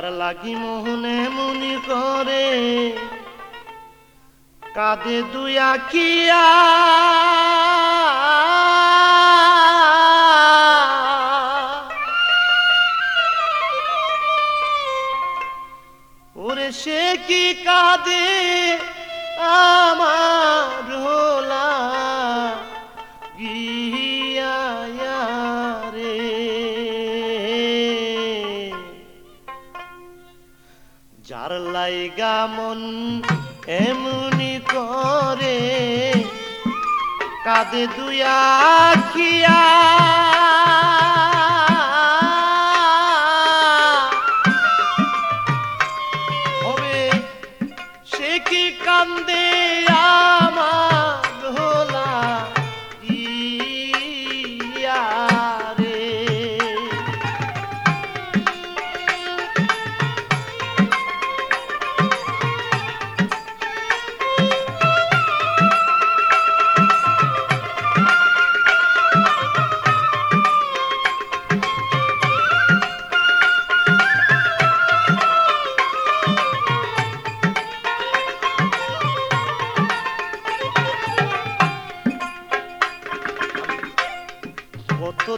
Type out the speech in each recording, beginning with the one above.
লাগি মোহনে মুনি করে কাঁদে দুয়া কিয়া ওরে সে কি কাঁদে আমার হোলা? গিয়া যার লাইগা মন এমনি করে কাঁদে দুয়া খিয়া হবে সে কি কান্দে?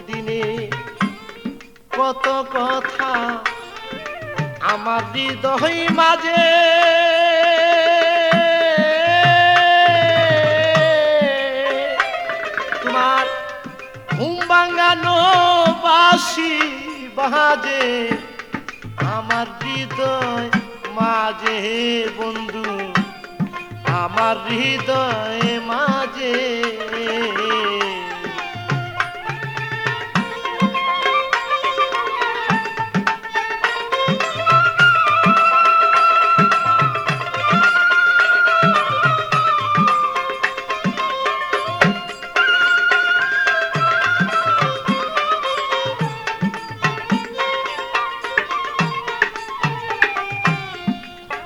দিনে কত কথা আমার হৃদয় মাঝে। তোমার ঘুম ভাঙানো বাসি বাজে আমার হৃদয় মাঝে, বন্ধু, আমার হৃদয় মাঝে।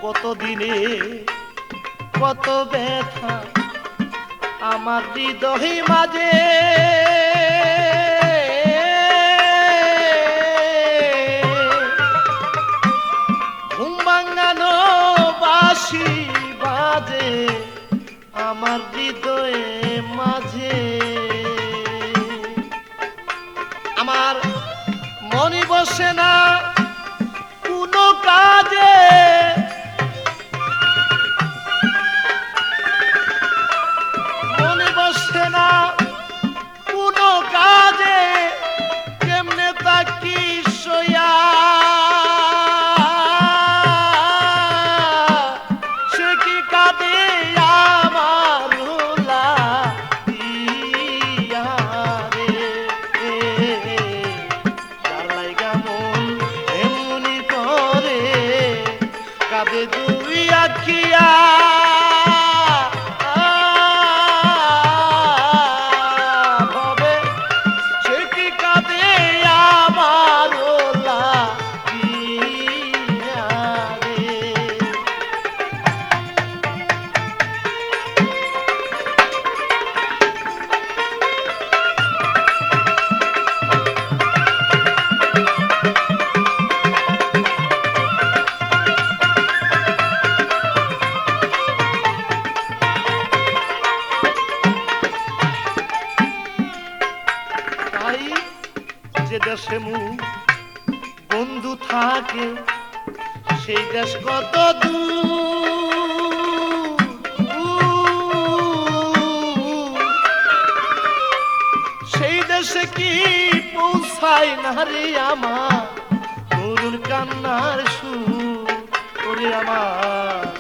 কত দিনে কত ব্যথা আমার হৃদয় মাঝে। বাসি বাজে আমার হৃদয়ে মাঝে। আমার মনে বসে না। দেশে বন্ধু থাকে সেই দেশ কত সেই দেশে কি পৌঁছায় না রে আমার? করুণ কান্নার সুর ওরে আমার।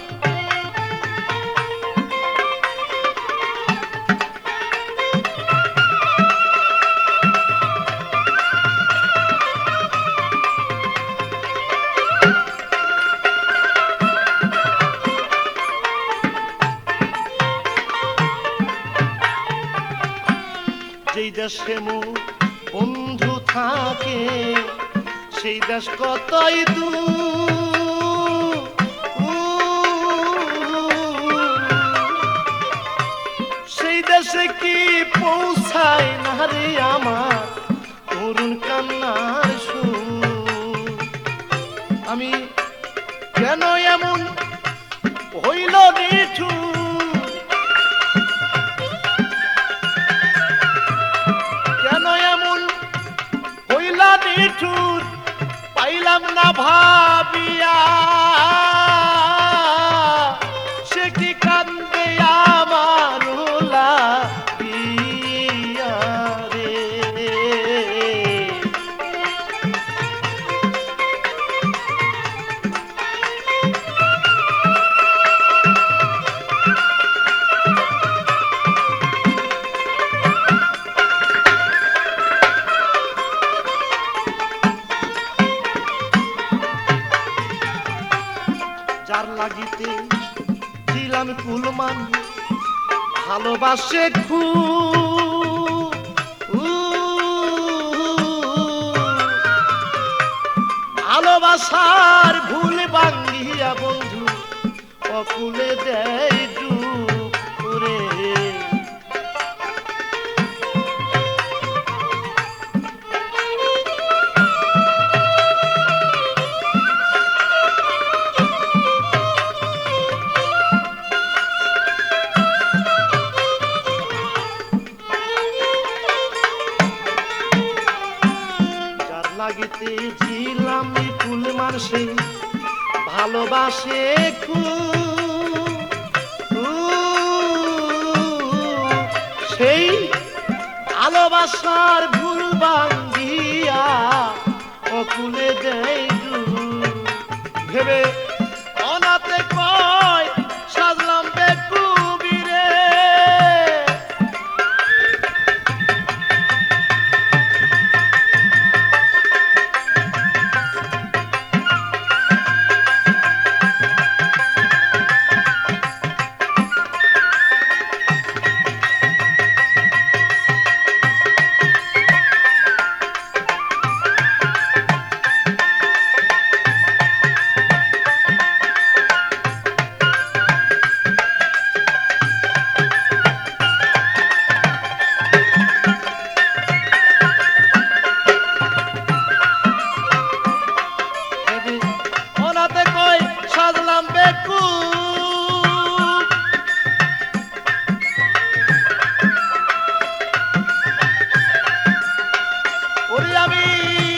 দেশে মু বন্ধু থাকে, সেই দেশ কতই দু সেই দেশে কি পৌঁছায় না রে আমার তরুণ কান্নার সুর? আমি কেন এমন হইল নিঠুর? লাগিতে ছিলাম কুলমান ভালোবাসে ভালোবাসার ভুল বাঙ্গিয়া বন্ধু অকুলে দেয় ভালোবাসে খুব সেই ভালোবাসার ভুল বান্ধিয়া অকুলে দেয় ভেবে ওরে আমি